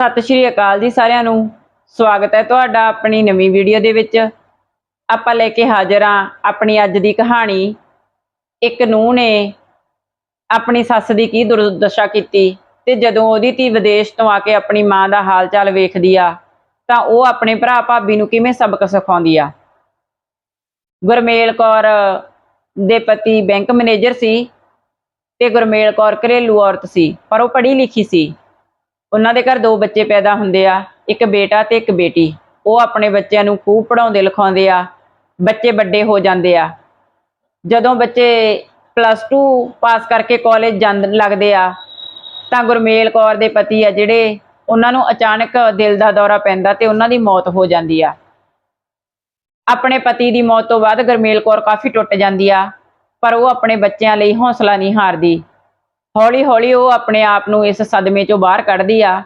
ਸਤਿ ਸ਼੍ਰੀ ਅਕਾਲ ਜੀ ਸਾਰਿਆਂ ਨੂੰ। ਸਵਾਗਤ ਹੈ ਤੁਹਾਡਾ ਆਪਣੀ ਨਵੀਂ ਵੀਡੀਓ ਦੇ ਵਿੱਚ। ਆਪਾਂ ਲੈ ਕੇ ਹਾਜ਼ਰ ਹਾਂ ਆਪਣੀ ਅੱਜ ਦੀ ਕਹਾਣੀ। ਇੱਕ ਨੂੰਹ ਨੇ ਆਪਣੀ ਸੱਸ ਦੀ ਕੀ ਦੁਰਦਸ਼ਾ ਕੀਤੀ ਤੇ ਜਦੋਂ ਉਹਦੀ ਧੀ ਵਿਦੇਸ਼ ਤੋਂ ਆ ਕੇ ਆਪਣੀ ਮਾਂ ਦਾ ਹਾਲ ਚਾਲ ਵੇਖਦੀ ਆ, ਤਾਂ ਉਹ ਆਪਣੇ ਭਰਾ ਭਾਬੀ ਨੂੰ ਕਿਵੇਂ ਸਬਕ ਸਿਖਾਉਂਦੀ ਆ? ਗੁਰਮੇਲ ਕੌਰ ਦੇ ਪਤੀ ਬੈਂਕ ਮੈਨੇਜਰ ਸੀ ਤੇ ਗੁਰਮੇਲ ਕੌਰ ਘਰੇਲੂ ਔਰਤ ਸੀ, ਪਰ ਉਹ ਪੜ੍ਹੀ ਲਿਖੀ ਸੀ। ਉਹਨਾਂ ਦੇ ਘਰ ਦੋ ਬੱਚੇ ਪੈਦਾ ਹੁੰਦੇ ਆ, ਇੱਕ ਬੇਟਾ ਤੇ ਇੱਕ ਬੇਟੀ। ਉਹ ਆਪਣੇ ਬੱਚਿਆਂ ਨੂੰ ਖੂਬ ਪੜਾਉਂਦੇ ਲਿਖਾਉਂਦੇ ਆ, ਬੱਚੇ ਵੱਡੇ ਹੋ ਜਾਂਦੇ ਆ। ਜਦੋਂ ਬੱਚੇ ਪਲੱਸ 2 ਪਾਸ ਕਰਕੇ ਕਾਲਜ ਜਾਂਦ, ਲੱਗਦੇ ਆ, ਤਾਂ ਗੁਰਮੇਲ ਕੌਰ ਦੇ ਪਤੀ ਆ ਜਿਹੜੇ, ਉਹਨਾਂ ਨੂੰ ਅਚਾਨਕ ਦਿਲ ਦਾ ਦੌਰਾ ਪੈਂਦਾ ਤੇ ਉਹਨਾਂ ਦੀ ਮੌਤ ਹੋ ਜਾਂਦੀ ਆ। ਆਪਣੇ ਪਤੀ ਦੀ ਮੌਤ ਤੋਂ ਬਾਅਦ ਗੁਰਮੇਲ ਕੌਰ ਕਾਫੀ ਟੁੱਟ ਜਾਂਦੀ ਆ, ਪਰ ਉਹ ਆਪਣੇ ਬੱਚਿਆਂ ਲਈ ਹੌਸਲਾ ਨਹੀਂ ਹਾਰਦੀ। ਹੌਲੀ ਹੌਲੀ ਉਹ ਆਪਣੇ ਆਪ ਨੂੰ ਇਸ ਸਦਮੇ ਚੋਂ ਬਾਹਰ ਕੱਢਦੀ ਆ।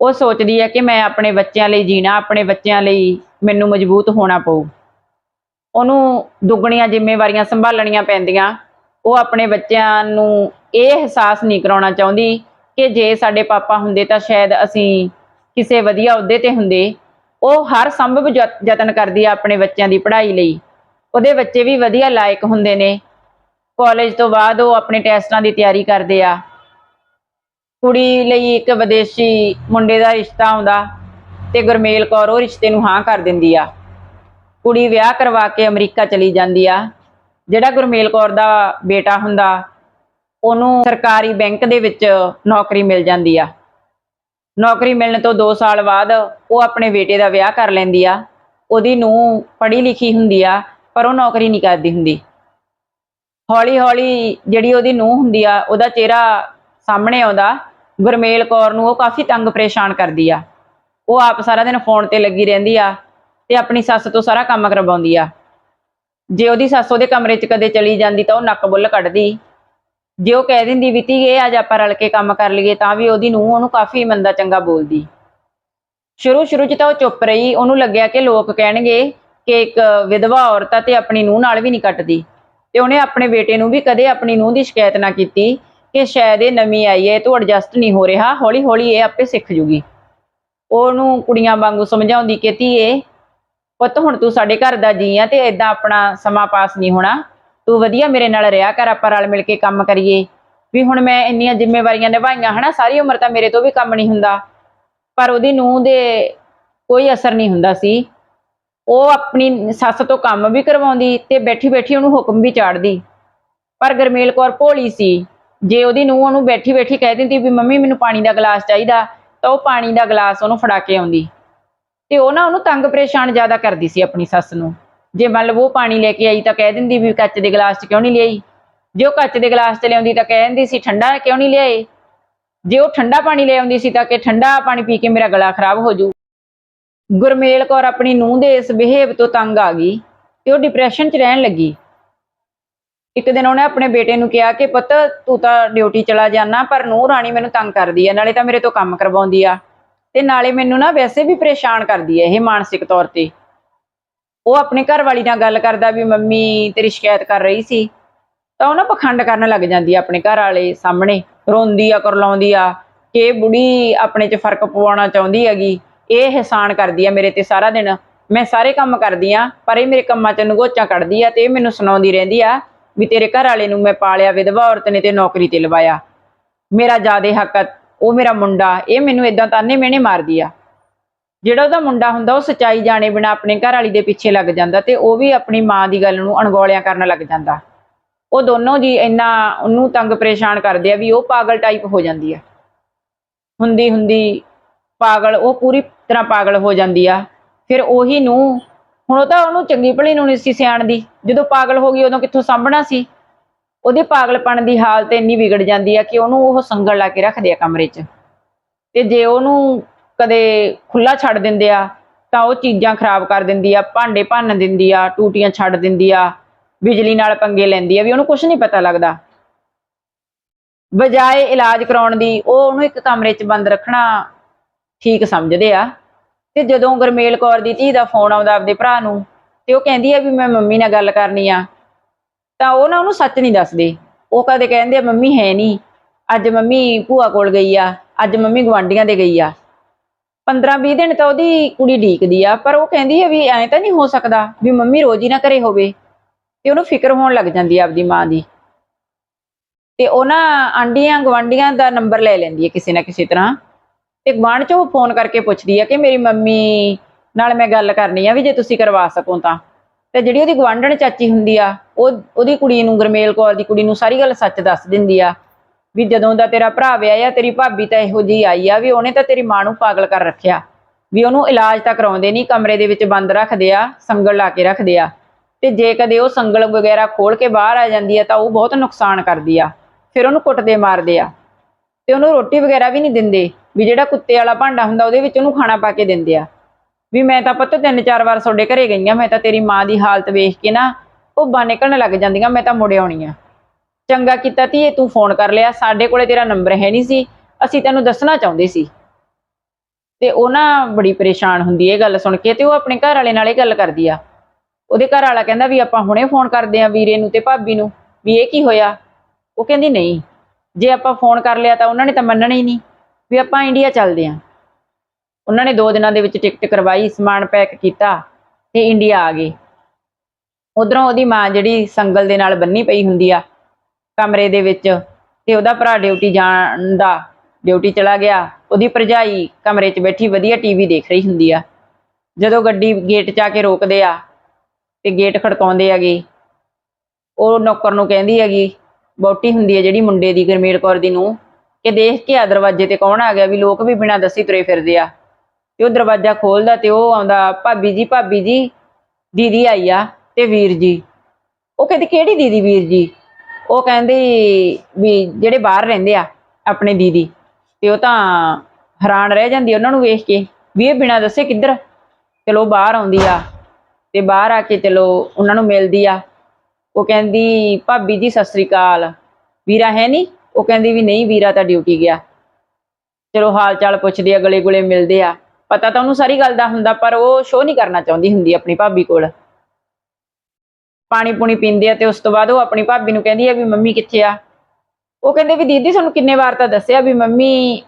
ਉਹ ਸੋਚਦੀ ਹੈ ਕਿ ਮੈਂ ਆਪਣੇ ਬੱਚਿਆਂ ਲਈ ਜੀਣਾ, ਆਪਣੇ ਬੱਚਿਆਂ ਲਈ ਮੈਨੂੰ ਮਜ਼ਬੂਤ ਹੋਣਾ ਪਊ। ਉਹਨੂੰ ਦੁੱਗਣੀਆਂ ਜ਼ਿੰਮੇਵਾਰੀਆਂ ਸੰਭਾਲਣੀਆਂ ਪੈਂਦੀਆਂ। ਉਹ ਆਪਣੇ ਬੱਚਿਆਂ ਨੂੰ ਇਹ ਅਹਿਸਾਸ ਨਹੀਂ ਕਰਾਉਣਾ ਚਾਹੁੰਦੀ ਕਿ ਜੇ ਸਾਡੇ ਪਾਪਾ ਹੁੰਦੇ ਤਾਂ ਸ਼ਾਇਦ ਅਸੀਂ ਕਿਸੇ ਵਧੀਆ ਅਹੁਦੇ ਤੇ ਹੁੰਦੇ। ਉਹ ਹਰ ਸੰਭਵ ਯਤਨ ਕਰਦੀ ਆ ਆਪਣੇ ਬੱਚਿਆਂ ਦੀ ਪੜ੍ਹਾਈ ਲਈ। ਉਹਦੇ ਬੱਚੇ ਵੀ ਵਧੀਆ ਲਾਇਕ ਹੁੰਦੇ ਨੇ। ਕਾਲਜ ਤੋਂ ਬਾਅਦ ਉਹ ਆਪਣੇ ਟੈਸਟਾਂ ਦੀ ਤਿਆਰੀ ਕਰਦੇ ਆ। ਕੁੜੀ ਲਈ ਇੱਕ ਵਿਦੇਸ਼ੀ ਮੁੰਡੇ ਦਾ ਰਿਸ਼ਤਾ ਆਉਂਦਾ ਤੇ ਗੁਰਮੇਲ ਕੌਰ ਉਹ ਰਿਸ਼ਤੇ ਨੂੰ ਹਾਂ ਕਰ ਦਿੰਦੀ ਆ। ਕੁੜੀ ਵਿਆਹ ਕਰਵਾ ਕੇ ਅਮਰੀਕਾ ਚਲੀ ਜਾਂਦੀ ਆ। ਜਿਹੜਾ ਗੁਰਮੇਲ ਕੌਰ ਦਾ ਬੇਟਾ ਹੁੰਦਾ, ਉਹਨੂੰ ਸਰਕਾਰੀ ਬੈਂਕ ਦੇ ਵਿੱਚ ਨੌਕਰੀ ਮਿਲ ਜਾਂਦੀ ਆ। ਨੌਕਰੀ ਮਿਲਣ ਤੋਂ 2 ਸਾਲ ਬਾਅਦ ਉਹ ਆਪਣੇ ਬੇਟੇ ਦਾ ਵਿਆਹ ਕਰ ਲੈਂਦੀ ਆ। ਉਹਦੀ ਨੂੰਹ ਪੜ੍ਹੀ ਲਿਖੀ ਹੁੰਦੀ ਆ, ਪਰ ਉਹ ਨੌਕਰੀ ਨਹੀਂ ਕਰਦੀ ਹੁੰਦੀ। ਹੌਲੀ ਹੌਲੀ ਜਿਹੜੀ ਉਹਦੀ ਨੂੰਹ ਹੁੰਦੀ ਆ, ਉਹਦਾ ਚਿਹਰਾ ਸਾਹਮਣੇ ਆਉਂਦਾ, ਗੁਰਮੇਲ ਕੌਰ ਨੂੰ ਉਹ ਕਾਫੀ ਤੰਗ ਪਰੇਸ਼ਾਨ ਕਰਦੀ ਆ। ਉਹ ਆਪ ਸਾਰਾ ਦਿਨ ਫੋਨ ਤੇ ਲੱਗੀ ਰਹਿੰਦੀ ਆ ਤੇ ਆਪਣੀ ਸੱਸ ਤੋਂ ਸਾਰਾ ਕੰਮ ਕਰਵਾਉਂਦੀ ਆ। ਜੇ ਉਹਦੀ ਸੱਸ ਉਹਦੇ ਕਮਰੇ 'ਚ ਕਦੇ ਚਲੀ ਜਾਂਦੀ ਤਾਂ ਉਹ ਨੱਕ ਬੁੱਲ ਕੱਢਦੀ। ਜੇ ਉਹ ਕਹਿ ਦਿੰਦੀ ਵੀ ਧੀਏ ਅੱਜ ਆਪਾਂ ਰਲ ਕੇ ਕੰਮ ਕਰ ਲਈਏ ਤਾਂ ਵੀ ਉਹਦੀ ਨੂੰਹ ਉਹਨੂੰ ਕਾਫੀ ਮੰਦਾ ਚੰਗਾ ਬੋਲਦੀ। ਸ਼ੁਰੂ ਸ਼ੁਰੂ 'ਚ ਤਾਂ ਉਹ ਚੁੱਪ ਰਹੀ, ਉਹਨੂੰ ਲੱਗਿਆ ਕਿ ਲੋਕ ਕਹਿਣਗੇ ਕਿ ਇੱਕ ਵਿਧਵਾ ਔਰਤ ਆ ਤੇ ਆਪਣੀ ਨੂੰਹ ਨਾਲ ਵੀ ਨਹੀਂ ਕੱਟਦੀ। ਤੇ ਉਹਨੇ ਆਪਣੇ ਬੇਟੇ ਨੂੰ ਵੀ ਕਦੇ ਆਪਣੀ ਨੂੰਹ ਦੀ ਸ਼ਿਕਾਇਤ ਨਾ ਕੀਤੀ ਕਿ ਸ਼ਾਇਦ ਇਹ ਨਵੀਂ ਆਈ ਹੈ, ਤੂੰ ਐਡਜਸਟ ਨਹੀਂ ਹੋ ਰਿਹਾ ਹੌਲੀ ਹੌਲੀ ਇਹ ਆਪੇ ਸਿੱਖ ਜੂਗੀ। ਉਹਨੂੰ ਕੁੜੀਆਂ ਵਾਂਗੂ ਸਮਝਾਉਂਦੀ ਕਿ ਧੀਏ, ਪੁੱਤ ਹੁਣ ਤੂੰ ਸਾਡੇ ਘਰ ਦਾ ਜੀ ਆ ਤੇ ਐਦਾਂ ਆਪਣਾ ਸਮਾਂ ਪਾਸ ਨਹੀਂ ਹੋਣਾ। ਤੂੰ ਵਧੀਆ ਮੇਰੇ ਨਾਲ ਰਿਹਾ ਕਰ, ਆਪਾਂ ਰਲ ਮਿਲ ਕੇ ਕੰਮ ਕਰੀਏ। ਵੀ ਹੁਣ ਮੈਂ ਇੰਨੀਆਂ ਜ਼ਿੰਮੇਵਾਰੀਆਂ ਨਿਭਾਈਆਂ, ਹਨਾ? ਸਾਰੀ ਉਮਰ ਤਾਂ ਮੇਰੇ ਤੋਂ ਵੀ ਕੰਮ ਨਹੀਂ ਹੁੰਦਾ। ਪਰ ਉਹਦੀ ਨੂੰਹ ਦੇ ਕੋਈ ਅਸਰ ਨਹੀਂ ਹੁੰਦਾ ਸੀ। ਉਹ ਆਪਣੀ ਸੱਸ ਤੋਂ ਕੰਮ ਵੀ ਕਰਵਾਉਂਦੀ ਤੇ ਬੈਠੀ ਬੈਠੀ ਉਹਨੂੰ ਹੁਕਮ ਵੀ ਚਾੜਦੀ। ਪਰ ਗਰਮੇਲ ਕੌਰ ਭੋਲੀ ਸੀ। ਜੇ ਉਹਦੀ ਨੂੰਹ ਉਹਨੂੰ ਬੈਠੀ ਬੈਠੀ ਕਹਿ ਦਿੰਦੀ ਵੀ ਮੰਮੀ ਮੈਨੂੰ ਪਾਣੀ ਦਾ ਗਲਾਸ ਚਾਹੀਦਾ, ਤਾਂ ਉਹ ਪਾਣੀ ਦਾ ਗਲਾਸ ਉਹਨੂੰ ਫੜਾ ਕੇ ਆਉਂਦੀ। ਤੇ ਉਹ ਨਾ ਉਹਨੂੰ ਤੰਗ ਪਰੇਸ਼ਾਨ ਜ਼ਿਆਦਾ ਕਰਦੀ ਸੀ ਆਪਣੀ ਸੱਸ ਨੂੰ। ਜੇ ਮੰਨ ਲਓ ਉਹ ਪਾਣੀ ਲੈ ਕੇ ਆਈ ਤਾਂ ਕਹਿ ਦਿੰਦੀ ਵੀ ਕੱਚ ਦੇ ਗਲਾਸ 'ਚ ਕਿਉਂ ਨਹੀਂ ਲਿਆਈ? ਜੇ ਉਹ ਕੱਚ ਦੇ ਗਲਾਸ 'ਚ ਲਿਆਉਂਦੀ ਤਾਂ ਕਹਿ ਦਿੰਦੀ ਸੀ ਠੰਡਾ ਕਿਉਂ ਨਹੀਂ ਲਿਆਏ? ਜੇ ਉਹ ਠੰਡਾ ਪਾਣੀ ਲੈ ਆਉਂਦੀ ਸੀ ਤਾਂ ਕਿ ਠੰਡਾ ਪਾਣੀ ਪੀ ਕੇ ਮੇਰਾ ਗਲਾ ਖਰਾਬ ਹੋ ਜੂ। ਗੁਰਮੇਲ ਕੌਰ ਆਪਣੀ ਨੂੰਹ ਦੇ ਇਸ ਬਿਹੇਵ ਤੋਂ ਤੰਗ ਆ ਗਈ ਤੇ ਉਹ ਡਿਪਰੈਸ਼ਨ 'ਚ ਰਹਿਣ ਲੱਗੀ। ਇੱਕ ਦਿਨ ਉਹਨੇ ਆਪਣੇ ਬੇਟੇ ਨੂੰ ਕਿਹਾ ਕਿ ਪੁੱਤ ਤੂੰ ਤਾਂ ਡਿਊਟੀ ਚਲਾ ਜਾਣਾ ਪਰ ਨੂੰਹ ਰਾਣੀ ਮੈਨੂੰ ਤੰਗ ਕਰਦੀ ਆ, ਨਾਲੇ ਤਾਂ ਮੇਰੇ ਤੋਂ ਕੰਮ ਕਰਵਾਉਂਦੀ ਆ। ਤੇ ਨਾਲੇ ਮੈਨੂੰ ਨਾ ਵੈਸੇ ਵੀ ਪਰੇਸ਼ਾਨ ਕਰਦੀ ਹੈ ਇਹ ਮਾਨਸਿਕ ਤੌਰ ਤੇ। ਉਹ ਆਪਣੇ ਘਰ ਵਾਲੀ ਨਾਲ ਗੱਲ ਕਰਦਾ ਵੀ ਮੰਮੀ ਤੇਰੀ ਸ਼ਿਕਾਇਤ ਕਰ ਰਹੀ ਸੀ। ਤਾਂ ਉਹ ਨਾ ਪਖੰਡ ਕਰਨ ਲੱਗ ਜਾਂਦੀ ਆ ਆਪਣੇ ਘਰ ਵਾਲੇ ਸਾਹਮਣੇ, ਰੋਂਦੀ ਆ, ਕਰਲਾਉਂਦੀ ਆ ਕਿ ਬੁੜੀ ਆਪਣੇ 'ਚ ਫ਼ਰਕ ਪਵਾਉਣਾ ਚਾਹੁੰਦੀ ਹੈਗੀ। ਇਹ ਇਹਸਾਨ ਕਰਦੀ ਆ ਮੇਰੇ ਤੇ ਸਾਰਾ ਦਿਨ। ਮੈਂ ਸਾਰੇ ਕੰਮ ਕਰਦੀ ਆ, ਪਰ ਇਹ ਮੇਰੇ ਕੰਮਾਂ 'ਚ ਨਗੋਚਾਂ ਕੱਢਦੀ ਆ ਤੇ ਇਹ ਮੈਨੂੰ ਸੁਣਾਉਂਦੀ ਰਹਿੰਦੀ ਆ ਵੀ ਤੇਰੇ ਘਰ ਵਾਲੇ ਨੂੰ ਮੈਂ ਪਾਲਿਆ, ਵਿਧਵਾ ਔਰਤ ਨੇ ਤੇ ਨੌਕਰੀ ਤੇ ਲਵਾਇਆ। ਮੇਰਾ ਜਿਆਦੇ ਹੱਕ ਉਹ ਮੇਰਾ ਮੁੰਡਾ, ਇਹ ਮੈਨੂੰ ਇਦਾਂ ਤਾਨੇ ਮਿਹਣੇ ਮਾਰਦੀ ਆ। ਜਿਹੜਾ ਉਹਦਾ ਮੁੰਡਾ ਹੁੰਦਾ, ਉਹ ਸਚਾਈ ਜਾਣੇ ਬਿਨਾ ਆਪਣੇ ਘਰ ਵਾਲੀ ਦੇ ਪਿੱਛੇ ਲੱਗ ਜਾਂਦਾ ਤੇ ਉਹ ਵੀ ਆਪਣੀ ਮਾਂ ਦੀ ਗੱਲ ਨੂੰ ਅਣਗੌਲਿਆਂ ਕਰਨ ਲੱਗ ਜਾਂਦਾ। ਉਹ ਦੋਨੋਂ ਜੀ ਇੰਨਾ ਉਹਨੂੰ ਤੰਗ ਪਰੇਸ਼ਾਨ ਕਰਦੇ ਆ ਵੀ ਉਹ ਪਾਗਲ ਟਾਈਪ ਹੋ ਜਾਂਦੀ ਆ। ਹੁੰਦੀ ਹੁੰਦੀ ਪਾਗਲ, ਉਹ ਪੂਰੀ ਤਰ੍ਹਾਂ ਪਾਗਲ ਹੋ ਜਾਂਦੀ ਆ। ਫਿਰ ਉਹੀ ਨੂੰ, ਹੁਣ ਉਹ ਤਾਂ ਉਹਨੂੰ ਚੰਗੀ ਭਲੀ ਨੂੰ ਨਹੀਂ ਸੀ ਸਿਆਣ ਦੀ। ਜਦੋਂ ਪਾਗਲ ਹੋ ਗਈ ਉਦੋਂ ਕਿੱਥੋਂ ਸਾਂਭਣਾ ਸੀ? ਉਹਦੇ ਪਾਗਲਪਣ ਦੀ ਹਾਲਤ ਇੰਨੀ ਵਿਗੜ ਜਾਂਦੀ ਆ ਕਿ ਉਹਨੂੰ ਉਹ ਸੰਗਲ ਲਾ ਕੇ ਰੱਖਦੇ ਆ ਕਮਰੇ 'ਚ। ਤੇ ਜੇ ਉਹਨੂੰ ਕਦੇ ਖੁੱਲਾ ਛੱਡ ਦਿੰਦੇ ਆ, ਤਾਂ ਉਹ ਚੀਜ਼ਾਂ ਖਰਾਬ ਕਰ ਦਿੰਦੀ ਆ, ਭਾਂਡੇ ਭੰਨ ਦਿੰਦੀ ਆ, ਟੂਟੀਆਂ ਛੱਡ ਦਿੰਦੀ ਆ, ਬਿਜਲੀ ਨਾਲ ਪੰਗੇ ਲੈਂਦੀ ਆ, ਵੀ ਉਹਨੂੰ ਕੁਝ ਨਹੀਂ ਪਤਾ ਲੱਗਦਾ। ਬਜਾਏ ਇਲਾਜ ਕਰਾਉਣ ਦੀ, ਉਹ ਉਹਨੂੰ ਇੱਕ ਕਮਰੇ 'ਚ ਬੰਦ ਰੱਖਣਾ ਠੀਕ ਸਮਝਦੇ ਆ। ਤੇ ਜਦੋਂ ਗੁਰਮੇਲ ਕੌਰ ਦੀ ਧੀ ਦਾ ਫੋਨ ਆਉਂਦਾ ਆਪਦੇ ਭਰਾ ਨੂੰ, ਤੇ ਉਹ ਕਹਿੰਦੀ ਆ ਵੀ ਮੈਂ ਮੰਮੀ ਨਾਲ ਗੱਲ ਕਰਨੀ ਆ। ਤਾਂ ਉਹ ਨਾ ਉਹਨੂੰ ਸੱਚ ਨਹੀਂ ਦੱਸਦੇ। ਉਹ ਕਦੇ ਕਹਿੰਦੇ ਆ, ਮੰਮੀ ਹੈ ਨਹੀਂ ਅੱਜ ਮੰਮੀ ਭੂਆ ਕੋਲ ਗਈ ਆ। ਅੱਜ ਮੰਮੀ ਗਵਾਂਢੀਆਂ ਦੇ ਗਈ ਆ। 15 20 ਦਿਨ ਤਾਂ ਉਹਦੀ ਕੁੜੀ ਢੀਕਦੀ ਆ, ਪਰ ਉਹ ਕਹਿੰਦੀ ਆ ਵੀ ਐਂ ਤਾਂ ਨਹੀਂ ਹੋ ਸਕਦਾ ਵੀ ਮੰਮੀ ਰੋਜ਼ ਹੀ ਨਾ ਘਰੇ ਹੋਵੇ। ਤੇ ਉਹਨੂੰ ਫਿਕਰ ਹੋਣ ਲੱਗ ਜਾਂਦੀ ਆ ਆਪਦੀ ਮਾਂ ਦੀ। ਤੇ ਉਹ ਨਾ ਆਂਡੀਆਂ ਗਵਾਂਡੀਆਂ ਦਾ ਨੰਬਰ ਲੈ ਲੈਂਦੀ ਹੈ ਕਿਸੇ ਨਾ ਕਿਸੇ ਤਰ੍ਹਾਂ। ਤੇ ਗਵਾਂਢ ਚੋਂ ਫੋਨ ਕਰਕੇ ਪੁੱਛਦੀ ਆ ਕਿ ਮੇਰੀ ਮੰਮੀ ਨਾਲ ਮੈਂ ਗੱਲ ਕਰਨੀ ਆ ਵੀ ਜੇ ਤੁਸੀਂ ਕਰਵਾ ਸਕੋ ਤਾਂ। ਤੇ ਜਿਹੜੀ ਉਹਦੀ ਗਵਾਂਢਣ ਚਾਚੀ ਹੁੰਦੀ ਆ, ਉਹ ਉਹਦੀ ਕੁੜੀ ਨੂੰ, ਗਰਮੇਲ ਕੌਰ ਦੀ ਕੁੜੀ ਨੂੰ ਸਾਰੀ ਗੱਲ ਸੱਚ ਦੱਸ ਦਿੰਦੀ ਆ ਵੀ ਜਦੋਂ ਦਾ ਤੇਰਾ ਭਰਾ ਵਿਆਹਿਆ ਤੇਰੀ ਭਾਬੀ ਤਾਂ ਇਹੋ ਜਿਹੀ ਆਈ ਆ ਵੀ ਉਹਨੇ ਤਾਂ ਤੇਰੀ ਮਾਂ ਨੂੰ ਪਾਗਲ ਕਰ ਰੱਖਿਆ। ਵੀ ਉਹਨੂੰ ਇਲਾਜ ਤਾਂ ਕਰਾਉਂਦੇ ਨਹੀਂ ਕਮਰੇ ਦੇ ਵਿੱਚ ਬੰਦ ਰੱਖਦੇ ਆ, ਸੰਗਲ ਲਾ ਕੇ ਰੱਖਦੇ ਆ। ਤੇ ਜੇ ਕਦੇ ਉਹ ਸੰਗਲ ਵਗੈਰਾ ਖੋਲ ਕੇ ਬਾਹਰ ਆ ਜਾਂਦੀ ਆ, ਤਾਂ ਉਹ ਬਹੁਤ ਨੁਕਸਾਨ ਕਰਦੀ ਆ। ਫਿਰ ਉਹਨੂੰ ਕੁੱਟਦੇ ਮਾਰਦੇ ਆ। ਤੇ ਉਹਨੂੰ ਰੋਟੀ ਵਗੈਰਾ ਵੀ ਨਹੀਂ ਦਿੰਦੇ, ਵੀ ਜਿਹੜਾ ਕੁੱਤੇ ਵਾਲਾ ਭਾਂਡਾ ਹੁੰਦਾ ਉਹਦੇ ਵਿੱਚ ਉਹਨੂੰ ਖਾਣਾ ਪਾ ਕੇ ਦਿੰਦੇ ਆ। ਵੀ ਮੈਂ ਤਾਂ ਪੁੱਤ ਤਿੰਨ ਚਾਰ ਵਾਰ ਤੁਹਾਡੇ ਘਰੇ ਗਈ ਆ ਮੈਂ ਤਾਂ ਤੇਰੀ ਮਾਂ ਦੀ ਹਾਲਤ ਵੇਖ ਕੇ ਨਾ ਭੁੱਬਾਂ ਨਿਕਲਣ ਲੱਗ ਜਾਂਦੀਆਂ, ਮੈਂ ਤਾਂ ਮੁੜ ਆਉਣੀ ਆ। ਚੰਗਾ ਕੀਤਾ ਧੀਏ, ਤੂੰ ਫੋਨ ਕਰ ਲਿਆ, ਸਾਡੇ ਕੋਲੇ ਤੇਰਾ ਨੰਬਰ ਹੈ ਨਹੀਂ ਸੀ, ਅਸੀਂ ਤੈਨੂੰ ਦੱਸਣਾ ਚਾਹੁੰਦੇ ਸੀ। ਤੇ ਉਹ ਨਾ ਬੜੀ ਪਰੇਸ਼ਾਨ ਹੁੰਦੀ ਇਹ ਗੱਲ ਸੁਣ ਕੇ ਤੇ ਉਹ ਆਪਣੇ ਘਰ ਵਾਲੇ ਨਾਲ ਇਹ ਗੱਲ ਕਰਦੀ ਆ। ਉਹਦੇ ਘਰ ਵਾਲਾ ਕਹਿੰਦਾ ਵੀ ਆਪਾਂ ਹੁਣੇ ਫੋਨ ਕਰਦੇ ਆ ਵੀਰੇ ਨੂੰ ਤੇ ਭਾਬੀ ਨੂੰ, ਵੀ ਇਹ ਕੀ ਹੋਇਆ? ਉਹ ਕਹਿੰਦੀ ਨਹੀਂ। ਜੇ ਆਪਾਂ ਫੋਨ ਕਰ ਲਿਆ ਤਾਂ ਉਹਨਾਂ ਨੇ ਤਾਂ ਮੰਨਣਾ ਹੀ ਨਹੀਂ ਵੀ ਆਪਾਂ ਇੰਡੀਆ ਚੱਲਦੇ ਆ ਉਹਨਾਂ ਨੇ ਦੋ ਦਿਨਾਂ ਦੇ ਵਿੱਚ ਟਿਕਟ ਕਰਵਾਈ, ਸਮਾਨ ਪੈਕ ਕੀਤਾ ਤੇ ਇੰਡੀਆ ਆ ਗਏ। ਉਧਰੋਂ ਉਹਦੀ ਮਾਂ ਜਿਹੜੀ ਸੰਗਲ ਦੇ ਨਾਲ ਬੰਨੀ ਪਈ ਹੁੰਦੀ ਆ ਕਮਰੇ ਦੇ ਵਿੱਚ ਤੇ ਉਹਦਾ ਭਰਾ ਡਿਊਟੀ ਜਾਣ ਦਾ ਡਿਊਟੀ ਚਲਾ ਗਿਆ। ਉਹਦੀ ਭਰਜਾਈ ਕਮਰੇ 'ਚ ਬੈਠੀ ਵਧੀਆ ਟੀਵੀ ਦੇਖ ਰਹੀ ਹੁੰਦੀ ਆ। ਜਦੋਂ ਗੱਡੀ ਗੇਟ 'ਚ ਆ ਕੇ ਰੋਕਦੇ ਆ ਤੇ ਗੇਟ ਖੜਕਾਉਂਦੇ ਹੈਗੇ, ਉਹ ਨੌਕਰ ਨੂੰ ਕਹਿੰਦੀ ਹੈਗੀ ਬੋਟੀ ਹੁੰਦੀ ਹੈ ਜਿਹੜੀ ਮੁੰਡੇ ਦੀ, ਗਰਮੇਲ ਕੌਰ ਦੀ ਨੂੰ ਕਿ ਦੇਖ ਕੇ ਆ ਦਰਵਾਜ਼ੇ ਤੇ ਕੌਣ ਆ ਗਿਆ ਵੀ ਲੋਕ ਵੀ ਬਿਨਾਂ ਦੱਸੀ ਤੁਰੇ ਫਿਰਦੇ ਆ। ਤੇ ਉਹ ਦਰਵਾਜ਼ਾ ਖੋਲਦਾ ਤੇ ਉਹ ਆਉਂਦਾ, ਭਾਬੀ ਜੀ ਭਾਬੀ ਜੀ, ਦੀਦੀ ਆਈ ਆ ਤੇ ਵੀਰ ਜੀ। ਉਹ ਕਹਿੰਦੀ, ਕਿਹੜੀ ਦੀਦੀ, ਵੀਰ ਜੀ? ਉਹ ਕਹਿੰਦੀ ਵੀ ਜਿਹੜੇ ਬਾਹਰ ਰਹਿੰਦੇ ਆ, ਆਪਣੇ ਦੀਦੀ। ਤੇ ਉਹ ਤਾਂ ਹੈਰਾਨ ਰਹਿ ਜਾਂਦੀ ਉਹਨਾਂ ਨੂੰ ਵੇਖ ਕੇ ਵੀ ਇਹ ਬਿਨਾਂ ਦੱਸੇ ਕਿੱਧਰ? ਚਲੋ ਬਾਹਰ ਆਉਂਦੀ ਆ ਤੇ ਬਾਹਰ ਆ ਕੇ ਚਲੋ ਉਹਨਾਂ ਨੂੰ ਮਿਲਦੀ ਆ। ਉਹ ਕਹਿੰਦੀ, ਭਾਬੀ ਜੀ, ਸਤਿ ਸ੍ਰੀ ਅਕਾਲ। ਵੀਰਾ ਹੈ ਨਹੀਂ ਉਹ ਕਹਿੰਦੀ ਵੀ ਨਹੀਂ, ਵੀਰਾ ਤਾਂ ਡਿਊਟੀ ਗਿਆ। ਚਲੋ ਹਾਲ ਚਾਲ ਪੁੱਛਦੇ ਆ ਗਲੇ ਗੁਲੇ ਮਿਲਦੇ ਆ। ਪਤਾ ਤਾਂ ਉਹਨੂੰ ਸਾਰੀ ਗੱਲ ਦਾ ਹੁੰਦਾ, ਪਰ ਉਹ ਸ਼ੋਅ ਨਹੀਂ ਕਰਨਾ ਚਾਹੁੰਦੀ ਹੁੰਦੀ ਆਪਣੀ ਭਾਬੀ ਕੋਲ। ਪਾਣੀ ਪੂਣੀ ਪੀਂਦੇ ਆ ਤੇ ਉਸ ਤੋਂ ਬਾਅਦ ਉਹ ਆਪਣੀ ਭਾਬੀ ਨੂੰ ਕਹਿੰਦੀ ਆ ਵੀ ਮੰਮੀ ਕਿੱਥੇ ਆ? ਉਹ ਕਹਿੰਦੇ ਵੀ ਦੀਦੀ ਤੁਹਾਨੂੰ ਕਿੰਨੇ ਵਾਰ ਤਾਂ ਦੱਸਿਆ ਵੀ ਮੰਮੀ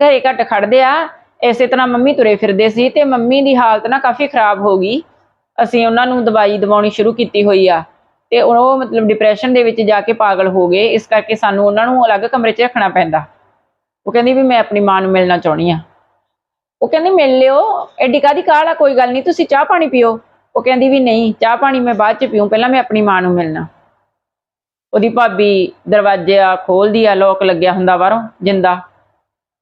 ਘਰੇ ਘੱਟ ਖੜਦੇ ਆ। ਇਸੇ ਤਰ੍ਹਾਂ ਮੰਮੀ ਤੁਰੇ ਫਿਰਦੇ ਸੀ ਤੇ ਮੰਮੀ ਦੀ ਹਾਲਤ ਨਾ ਕਾਫੀ ਖਰਾਬ ਹੋ ਗਈ। ਅਸੀਂ ਉਹਨਾਂ ਨੂੰ ਦਵਾਈ ਦਵਾਉਣੀ ਸ਼ੁਰੂ ਕੀਤੀ ਹੋਈ ਆ। ਤੇ ਉਹ ਮਤਲਬ ਡਿਪਰੈਸ਼ਨ ਦੇ ਵਿੱਚ ਜਾ ਕੇ ਪਾਗਲ ਹੋ ਗਏ, ਇਸ ਕਰਕੇ ਸਾਨੂੰ ਉਹਨਾਂ ਨੂੰ ਅਲੱਗ ਕਮਰੇ 'ਚ ਰੱਖਣਾ ਪੈਂਦਾ। ਉਹ ਕਹਿੰਦੀ ਵੀ ਮੈਂ ਆਪਣੀ ਮਾਂ ਨੂੰ ਮਿਲਣਾ ਚਾਹੁੰਦੀ ਆ ਉਹ ਕਹਿੰਦੀ, ਮਿਲ ਲਿਓ। ਐਡੀ ਕਾਦੀ ਕਾਹਲ ਆ? ਕੋਈ ਗੱਲ ਨਹੀਂ, ਤੁਸੀਂ ਚਾਹ ਪਾਣੀ ਪੀਓ। ਉਹ ਕਹਿੰਦੀ ਵੀ ਨਹੀਂ, ਚਾਹ ਪਾਣੀ ਮੈਂ ਬਾਅਦ 'ਚ ਪੀਉਂ ਪਹਿਲਾਂ ਮੈਂ ਆਪਣੀ ਮਾਂ ਨੂੰ ਮਿਲਣਾ। ਉਹਦੀ ਭਾਬੀ ਦਰਵਾਜੇ ਆ ਖੋਲਦੀ ਆ ਲੋਕ ਲੱਗਿਆ ਹੁੰਦਾ ਬਾਹਰੋਂ, ਜਿੰਦਾ।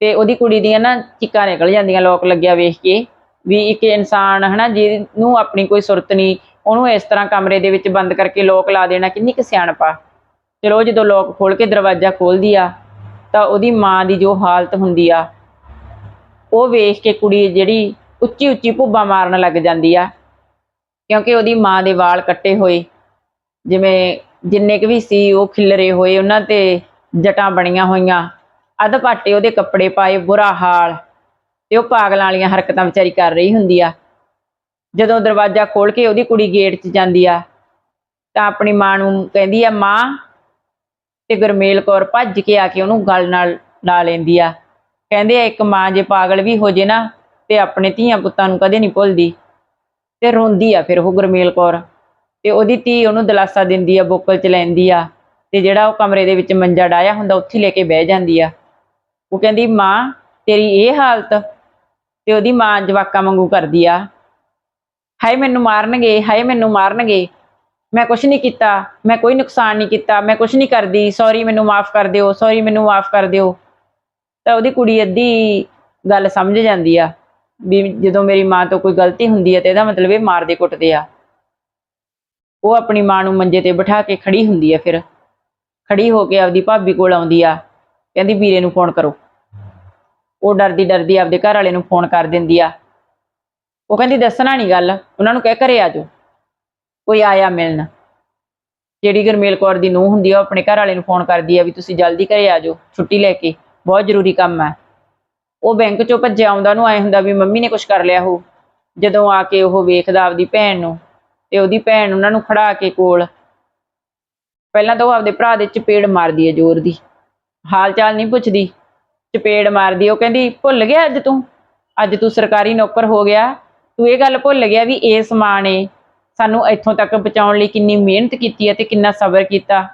ਤੇ ਉਹਦੀ ਕੁੜੀ ਦੀਆਂ ਨਾ ਚੀਕਾਂ ਨਿਕਲ ਜਾਂਦੀਆਂ ਲੋਕ ਲੱਗਿਆ ਵੇਖ ਕੇ, ਵੀ ਇੱਕ ਇਨਸਾਨ ਹਨਾ, ਜਿਹਨੂੰ ਆਪਣੀ ਕੋਈ ਸੁਰਤ ਨਹੀਂ ਉਹਨੂੰ ਇਸ ਤਰ੍ਹਾਂ ਕਮਰੇ ਦੇ ਵਿੱਚ ਬੰਦ ਕਰਕੇ ਲੋਕ ਲਾ ਦੇਣਾ ਕਿੰਨੀ ਕੁ ਸਿਆਣਪਾ ਚਲੋ ਜਦੋਂ ਲੋਕ ਖੋਲ ਕੇ ਦਰਵਾਜ਼ਾ ਖੋਲਦੀ ਆ, ਤਾਂ ਉਹਦੀ ਮਾਂ ਦੀ ਜੋ ਹਾਲਤ ਹੁੰਦੀ ਆ, ਉਹ ਵੇਖ ਕੇ ਕੁੜੀ ਜਿਹੜੀ ਉੱਚੀ ਉੱਚੀ ਭੁੱਬਾਂ ਮਾਰਨ ਲੱਗ ਜਾਂਦੀ ਆ। ਕਿਉਂਕਿ ਉਹਦੀ ਮਾਂ ਦੇ ਵਾਲ ਕੱਟੇ ਹੋਏ, ਜਿਵੇਂ ਜਿੰਨੇ ਕੁ ਵੀ ਸੀ ਉਹ ਖਿਲਰੇ ਹੋਏ, ਉਹਨਾਂ ਤੇ ਜਟਾਂ ਬਣੀਆਂ ਹੋਈਆਂ। ਅੱਧ ਪਾਟੇ ਉਹਦੇ ਕੱਪੜੇ ਪਾਏ, ਬੁਰਾ ਹਾਲ। ਤੇ ਉਹ ਪਾਗਲਾਂ ਵਾਲੀਆਂ ਹਰਕਤਾਂ ਵਿਚਾਰੀ ਕਰ ਰਹੀ ਹੁੰਦੀ ਆ। ਜਦੋਂ ਦਰਵਾਜ਼ਾ ਖੋਲ ਕੇ ਉਹਦੀ ਕੁੜੀ ਗੇਟ 'ਚ ਜਾਂਦੀ ਆ, ਤਾਂ ਆਪਣੀ ਮਾਂ ਨੂੰ ਕਹਿੰਦੀ ਆ, ਮਾਂ, ਤੇ ਗੁਰਮੇਲ ਕੌਰ ਭੱਜ ਕੇ ਆ ਕੇ ਉਹਨੂੰ ਗਲ ਨਾਲ ਲਾ ਲੈਂਦੀ ਆ। ਕਹਿੰਦੇ ਆ, ਇੱਕ ਮਾਂ ਜੇ ਪਾਗਲ ਵੀ ਹੋ ਜੇ ਨਾ, ਤੇ ਆਪਣੇ ਧੀਆਂ ਪੁੱਤਾਂ ਨੂੰ ਕਦੇ ਨਹੀਂ ਭੁੱਲਦੀ। ਤੇ ਰੋਂਦੀ ਆ ਫਿਰ ਉਹ ਗੁਰਮੇਲ ਕੌਰ। ਤੇ ਉਹਦੀ ਧੀ ਉਹਨੂੰ ਦਲਾਸਾ ਦਿੰਦੀ ਆ, ਬੋਕਲ ਚ ਲੈਂਦੀ ਆ, ਤੇ ਜਿਹੜਾ ਉਹ ਕਮਰੇ ਦੇ ਵਿੱਚ ਮੰਜਾ ਡਾਇਆ ਹੁੰਦਾ, ਉੱਥੇ ਲੈ ਕੇ ਬਹਿ ਜਾਂਦੀ ਆ। ਉਹ ਕਹਿੰਦੀ, ਮਾਂ, ਤੇਰੀ ਇਹ ਹਾਲਤ? ਤੇ ਉਹਦੀ ਮਾਂ ਜਵਾਕਾਂ ਵਾਂਗੂ ਕਰਦੀ ਆ। ਹਾਏ ਮੈਨੂੰ ਮਾਰਨਗੇ, ਹਾਏ ਮੈਨੂੰ ਮਾਰਨਗੇ। ਮੈਂ ਕੁਛ ਨਹੀਂ ਕੀਤਾ, ਮੈਂ ਕੋਈ ਨੁਕਸਾਨ ਨਹੀਂ ਕੀਤਾ, ਮੈਂ ਕੁਛ ਨਹੀਂ ਕਰਦੀ। ਸੌਰੀ ਮੈਨੂੰ ਮਾਫ ਕਰ ਦਿਓ ਸੌਰੀ ਮੈਨੂੰ ਮਾਫ ਕਰ ਦਿਓ। ਤਾਂ ਉਹਦੀ ਕੁੜੀ ਅੱਧੀ ਗੱਲ ਸਮਝ ਜਾਂਦੀ ਆ ਵੀ ਜਦੋਂ ਮੇਰੀ ਮਾਂ ਤੋਂ ਕੋਈ ਗਲਤੀ ਹੁੰਦੀ ਹੈ ਤੇ ਇਹਦਾ ਮਤਲਬ ਇਹ ਮਾਰਦੇ ਕੁੱਟਦੇ ਆ। ਉਹ ਆਪਣੀ ਮਾਂ ਨੂੰ ਮੰਜੇ ਤੇ ਬਿਠਾ ਕੇ ਖੜੀ ਹੁੰਦੀ ਆ ਫਿਰ। ਖੜੀ ਹੋ ਕੇ ਆਪਦੀ ਭਾਬੀ ਕੋਲ ਆਉਂਦੀ ਆ, ਕਹਿੰਦੀ, ਵੀਰੇ ਨੂੰ ਫੋਨ ਕਰੋ। ਉਹ ਡਰਦੀ ਡਰਦੀ ਆਪਦੇ ਘਰ ਵਾਲੇ ਨੂੰ ਫੋਨ ਕਰ ਦਿੰਦੀ ਆ। ਉਹ ਕਹਿੰਦੀ, ਦੱਸਣਾ ਨਹੀਂ ਗੱਲ, ਉਹਨਾਂ ਨੂੰ ਕਹਿ ਘਰੇ ਆ ਜਾਓ। ਕੋਈ ਆਇਆ ਮਿਲਣ। ਜਿਹੜੀ ਗਰਮੇਲ ਕੌਰ ਦੀ ਨੂੰਹ ਹੁੰਦੀ ਆ, ਉਹ ਆਪਣੇ ਘਰ ਵਾਲੇ ਨੂੰ ਫੋਨ ਕਰਦੀ ਆ ਵੀ ਤੁਸੀਂ ਜਲਦੀ ਘਰੇ ਆ ਜਾਓ, ਛੁੱਟੀ ਲੈ ਕੇ, ਬਹੁਤ ਜ਼ਰੂਰੀ ਕੰਮ ਹੈ ਉਹ ਬੈਂਕ ਚੋਂ ਭੱਜਿਆ ਆਉਂਦਾ ਨੂੰ ਆਏ ਹੁੰਦਾ ਵੀ ਮੰਮੀ ਨੇ ਕੁਝ ਕਰ ਲਿਆ ਹੋ ਜਦੋਂ ਆ ਕੇ ਉਹ ਵੇਖਦਾ ਆਪਦੀ ਭੈਣ ਨੂੰ, ਤੇ ਉਹਦੀ ਭੈਣ ਉਹਨਾਂ ਨੂੰ ਖੜਾ ਕੇ ਕੋਲ, ਪਹਿਲਾਂ ਤਾਂ ਉਹ ਆਪਦੇ ਭਰਾ ਦੇ ਚਪੇੜ ਮਾਰਦੀ ਹੈ ਜ਼ੋਰ ਦੀ। ਹਾਲ ਚਾਲ ਨਹੀਂ ਪੁੱਛਦੀ, ਚਪੇੜ ਮਾਰਦੀ, ਉਹ ਕਹਿੰਦੀ, ਭੁੱਲ ਗਿਆ ਅੱਜ ਤੂੰ? ਅੱਜ ਤੂੰ ਸਰਕਾਰੀ ਨੌਕਰ ਹੋ ਗਿਆ ਤੂੰ ਇਹ ਗੱਲ ਭੁੱਲ ਗਿਆ ਵੀ ਇਹ ਮਾਂ ਨੇ ਸਾਨੂੰ ਇੱਥੋਂ ਤੱਕ ਪਹੁੰਚਾਉਣ ਲਈ ਕਿੰਨੀ ਮਿਹਨਤ ਕੀਤੀ ਹੈ ਤੇ ਕਿੰਨਾ ਸਬਰ ਕੀਤਾ।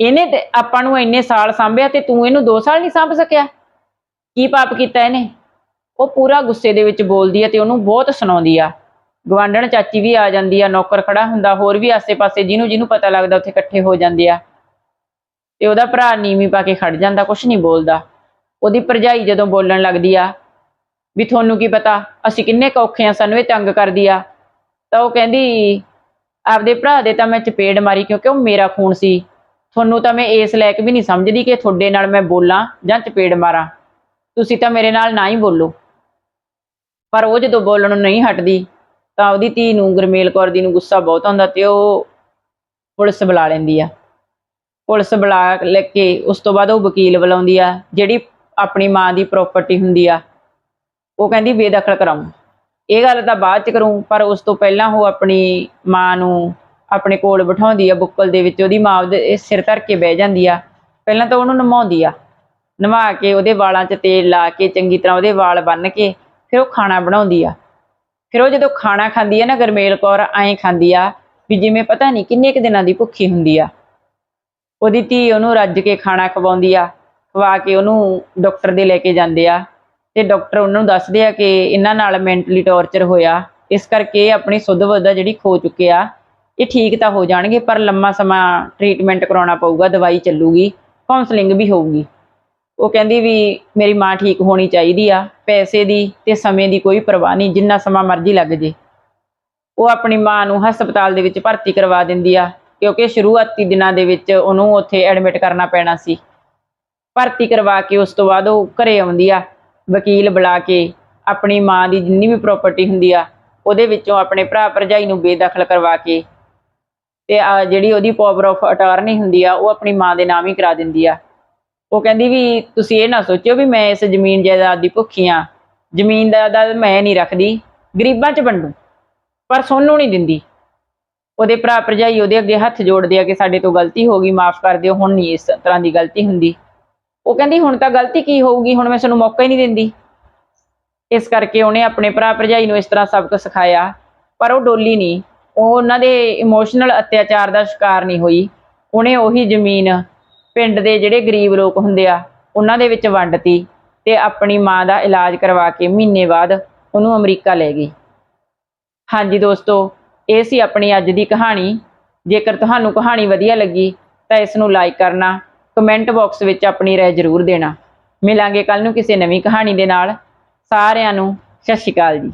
ਇਹਨੇ ਆਪਾਂ ਨੂੰ ਇੰਨੇ ਸਾਲ ਸਾਂਭਿਆ ਤੇ ਤੂੰ ਇਹਨੂੰ 2 ਸਾਲ ਨਹੀਂ ਸਾਂਭ ਸਕਿਆ। ਕੀ ਪਾਪ ਕੀਤਾ ਇਹਨੇ? ਉਹ ਪੂਰਾ ਗੁੱਸੇ ਦੇ ਵਿੱਚ ਬੋਲਦੀ ਹੈ ਤੇ ਉਹਨੂੰ ਬਹੁਤ ਸੁਣਾਉਂਦੀ ਆ। ਗਵਾਂਢਣ ਚਾਚੀ ਵੀ ਆ ਜਾਂਦੀ ਆ, ਨੌਕਰ ਖੜਾ ਹੁੰਦਾ, ਹੋਰ ਵੀ ਆਸੇ-ਪਾਸੇ ਜਿਹਨੂੰ ਜਿਹਨੂੰ ਪਤਾ ਲੱਗਦਾ ਉੱਥੇ ਇਕੱਠੇ ਹੋ ਜਾਂਦੇ ਆ। ਤੇ ਉਹਦਾ ਭਰਾ ਨੀਵੀਂ ਪਾ ਕੇ ਖੜ ਜਾਂਦਾ, ਕੁਛ ਨਹੀਂ ਬੋਲਦਾ। ਉਹਦੀ ਭਰਜਾਈ ਜਦੋਂ ਬੋਲਣ ਲੱਗਦੀ ਆ ਵੀ ਤੁਹਾਨੂੰ ਕੀ ਪਤਾ, ਅਸੀਂ ਕਿੰਨੇ ਕੁ ਔਖੇ ਆ ਸਾਨੂੰ ਇਹ ਤੰਗ ਕਰਦੀ ਆ। ਤਾਂ ਉਹ ਕਹਿੰਦੀ, ਆਪਦੇ ਭਰਾ ਦੇ ਤਾਂ ਮੈਂ ਚਪੇੜ ਮਾਰੀ ਕਿਉਂਕਿ ਉਹ ਮੇਰਾ ਖੂਨ ਸੀ। ਤੁਹਾਨੂੰ ਤਾਂ ਮੈਂ ਇਸ ਲਾਇਕ ਵੀ ਨਹੀਂ ਸਮਝਦੀ ਕਿ ਤੁਹਾਡੇ ਨਾਲ ਮੈਂ ਬੋਲਾਂ ਜਾਂ ਚਪੇੜ ਮਾਰਾਂ। ਤੁਸੀਂ ਤਾਂ ਮੇਰੇ ਨਾਲ ਨਾ ਹੀ ਬੋਲੋ। ਪਰ ਉਹ ਜਦੋਂ ਬੋਲਣ ਨੂੰ ਨਹੀਂ ਹਟਦੀ, ਤਾਂ ਉਹਦੀ ਧੀ ਨੂੰ ਗੁਰਮੇਲ ਕੌਰ ਦੀ ਨੂੰ ਗੁੱਸਾ ਬਹੁਤ ਆਉਂਦਾ ਤੇ ਉਹ ਪੁਲਿਸ ਬੁਲਾ ਲੈਂਦੀ ਆ। ਪੁਲਿਸ ਬੁਲਾ ਲੈ ਕੇ ਉਸ ਤੋਂ ਬਾਅਦ ਉਹ ਵਕੀਲ ਬੁਲਾਉਂਦੀ ਆ, ਜਿਹੜੀ ਆਪਣੀ ਮਾਂ ਦੀ ਪ੍ਰਾਪਰਟੀ ਹੁੰਦੀ ਆ। ਉਹ ਕਹਿੰਦੀ ਬੇਦਖਲ ਕਰਾਉਂ ਇਹ ਗੱਲ ਤਾਂ ਬਾਅਦ ਚ ਕਰੂੰ, ਪਰ ਉਸ ਤੋਂ ਪਹਿਲਾਂ ਉਹ ਆਪਣੀ ਮਾਂ ਨੂੰ ਆਪਣੇ ਕੋਲ ਬਿਠਾਉਂਦੀ ਆ ਬੁੱਕਲ ਦੇ ਵਿੱਚ, ਉਹਦੀ ਮਾਂ ਉਹਦੇ ਸਿਰ ਧਰ ਕੇ ਬਹਿ ਜਾਂਦੀ ਆ। ਪਹਿਲਾਂ ਤਾਂ ਉਹਨੂੰ ਨਮਾਉਂਦੀ ਆ। ਨਵਾ ਕੇ ਉਹਦੇ ਵਾਲਾਂ 'ਚ ਤੇਲ ਲਾ ਕੇ ਚੰਗੀ ਤਰ੍ਹਾਂ ਉਹਦੇ ਵਾਲ ਬੰਨ ਕੇ ਫਿਰ ਉਹ ਖਾਣਾ ਬਣਾਉਂਦੀ ਆ। ਫਿਰ ਉਹ ਜਦੋਂ ਖਾਣਾ ਖਾਂਦੀ ਆ ਨਾ, ਗਰਮੇਲ ਕੌਰ ਐਂ ਖਾਂਦੀ ਆ ਵੀ ਜਿਵੇਂ ਪਤਾ ਨਹੀਂ ਕਿੰਨੇ ਕੁ ਦਿਨਾਂ ਦੀ ਭੁੱਖੀ ਹੁੰਦੀ ਆ। ਉਹਦੀ ਧੀ ਉਹਨੂੰ ਰੱਜ ਕੇ ਖਾਣਾ ਖਵਾਉਂਦੀ ਆ, ਖਵਾ ਕੇ ਉਹਨੂੰ ਡਾਕਟਰ ਦੇ ਲੈ ਕੇ ਜਾਂਦੇ ਆ। ਤੇ ਡਾਕਟਰ ਉਹਨਾਂ ਨੂੰ ਦੱਸਦੇ ਆ ਕਿ ਇਹਨਾਂ ਨਾਲ ਮੈਂਟਲੀ ਟੌਰਚਰ ਹੋਇਆ। ਇਸ ਕਰਕੇ ਆਪਣੀ ਸੁੱਧ ਬੁੱਧ ਜਿਹੜੀ ਖੋ ਚੁੱਕੇ ਆ, ਇਹ ਠੀਕ ਤਾਂ ਹੋ ਜਾਣਗੇ, ਪਰ ਲੰਮਾ ਸਮਾਂ ਟ੍ਰੀਟਮੈਂਟ ਕਰਾਉਣਾ ਪਊਗਾ, ਦਵਾਈ ਚੱਲੂਗੀ ਕਾਉਂਸਲਿੰਗ ਵੀ ਹੋਊਗੀ। ਉਹ ਕਹਿੰਦੀ ਵੀ ਮੇਰੀ ਮਾਂ ਠੀਕ ਹੋਣੀ ਚਾਹੀਦੀ ਆ, ਪੈਸੇ ਦੀ ਤੇ ਸਮੇਂ ਦੀ ਕੋਈ ਪਰਵਾਹ ਨਹੀਂ, ਜਿੰਨਾ ਸਮਾਂ ਮਰਜ਼ੀ ਲੱਗ ਜੇ। ਉਹ ਆਪਣੀ ਮਾਂ ਨੂੰ ਹਸਪਤਾਲ ਦੇ ਵਿੱਚ ਭਰਤੀ ਕਰਵਾ ਦਿੰਦੀ ਆ, ਕਿਉਂਕਿ ਸ਼ੁਰੂਆਤੀ ਦਿਨਾਂ ਦੇ ਵਿੱਚ ਉਹਨੂੰ ਉੱਥੇ ਐਡਮਿਟ ਕਰਨਾ ਪੈਣਾ ਸੀ। ਭਰਤੀ ਕਰਵਾ ਕੇ ਉਸ ਤੋਂ ਬਾਅਦ ਉਹ ਘਰੇ ਆਉਂਦੀ ਆ ਵਕੀਲ ਬੁਲਾ ਕੇ ਆਪਣੀ ਮਾਂ ਦੀ ਜਿੰਨੀ ਵੀ ਪ੍ਰਾਪਰਟੀ ਹੁੰਦੀ ਆ, ਉਹਦੇ ਵਿੱਚੋਂ ਆਪਣੇ ਭਰਾ ਭਰਜਾਈ ਨੂੰ ਬੇਦਖਲ ਕਰਵਾ ਕੇ ਤੇ ਜਿਹੜੀ ਉਹਦੀ ਪਾਵਰ ਆਫ ਅਟਾਰਨੀ ਹੁੰਦੀ ਆ, ਉਹ ਆਪਣੀ ਮਾਂ ਦੇ ਨਾਮ ਹੀ ਕਰਾ ਦਿੰਦੀ ਆ। ਉਹ ਕਹਿੰਦੀ ਵੀ ਤੁਸੀਂ ਇਹ ਨਾ ਸੋਚਿਓ ਵੀ ਮੈਂ ਇਸ ਜ਼ਮੀਨ ਜਾਇਦਾਦ ਦੀ ਭੁੱਖੀ ਆ, ਜ਼ਮੀਨ ਜਾਇਦਾਦ ਮੈਂ ਨਹੀਂ ਰੱਖਦੀ, ਗਰੀਬਾਂ 'ਚ ਵੰਡੂ, ਪਰ ਸੋਨੂੰ ਨਹੀਂ ਦਿੰਦੀ। ਉਹਦੇ ਭਰਾ ਭਰਜਾਈ ਉਹਦੇ ਅੱਗੇ ਹੱਥ ਜੋੜਦੇ ਆ ਕਿ ਸਾਡੇ ਤੋਂ ਗਲਤੀ ਹੋ ਗਈ, ਮਾਫ ਕਰ ਦਿਓ, ਹੁਣ ਨਹੀਂ ਇਸ ਤਰ੍ਹਾਂ ਦੀ ਗਲਤੀ ਹੁੰਦੀ। ਉਹ ਕਹਿੰਦੀ, ਹੁਣ ਤਾਂ ਗਲਤੀ ਕੀ ਹੋਊਗੀ? ਹੁਣ ਮੈਂ ਸਾਨੂੰ ਮੌਕਾ ਹੀ ਨਹੀਂ ਦਿੰਦੀ। ਇਸ ਕਰਕੇ ਉਹਨੇ ਆਪਣੇ ਭਰਾ ਭਰਜਾਈ ਨੂੰ ਇਸ ਤਰ੍ਹਾਂ ਸਬਕ ਸਿਖਾਇਆ, ਪਰ ਉਹ ਡੋਲੀ ਨਹੀਂ। ਉਹ ਉਹਨਾਂ ਦੇ ਇਮੋਸ਼ਨਲ ਅਤਿਆਚਾਰ ਦਾ ਸ਼ਿਕਾਰ ਨਹੀਂ ਹੋਈ। ਉਹਨੇ ਉਹੀ ਜ਼ਮੀਨ ਪਿੰਡ ਦੇ ਜਿਹੜੇ ਗਰੀਬ ਲੋਕ ਹੁੰਦੇ ਆ, ਉਹਨਾਂ ਦੇ ਵਿੱਚ ਵੰਡਤੀ ਤੇ ਆਪਣੀ ਮਾਂ ਦਾ ਇਲਾਜ ਕਰਵਾ ਕੇ ਮਹੀਨੇ ਬਾਅਦ ਉਹਨੂੰ ਅਮਰੀਕਾ ਲੈ ਗਈ। ਹਾਂਜੀ ਦੋਸਤੋ, ਇਹ ਸੀ ਆਪਣੀ ਅੱਜ ਦੀ ਕਹਾਣੀ। ਜੇਕਰ ਤੁਹਾਨੂੰ ਕਹਾਣੀ ਵਧੀਆ ਲੱਗੀ ਤਾਂ ਇਸ ਨੂੰ ਲਾਈਕ ਕਰਨਾ ਕਮੈਂਟ ਬਾਕਸ ਵਿੱਚ ਆਪਣੀ ਰਾਏ ਜ਼ਰੂਰ ਦੇਣਾ। ਮਿਲਾਂਗੇ ਕੱਲ ਨੂੰ ਕਿਸੇ ਨਵੀਂ ਕਹਾਣੀ ਦੇ ਨਾਲ। ਸਾਰਿਆਂ ਨੂੰ ਸਤਿ ਸ਼੍ਰੀ ਅਕਾਲ ਜੀ।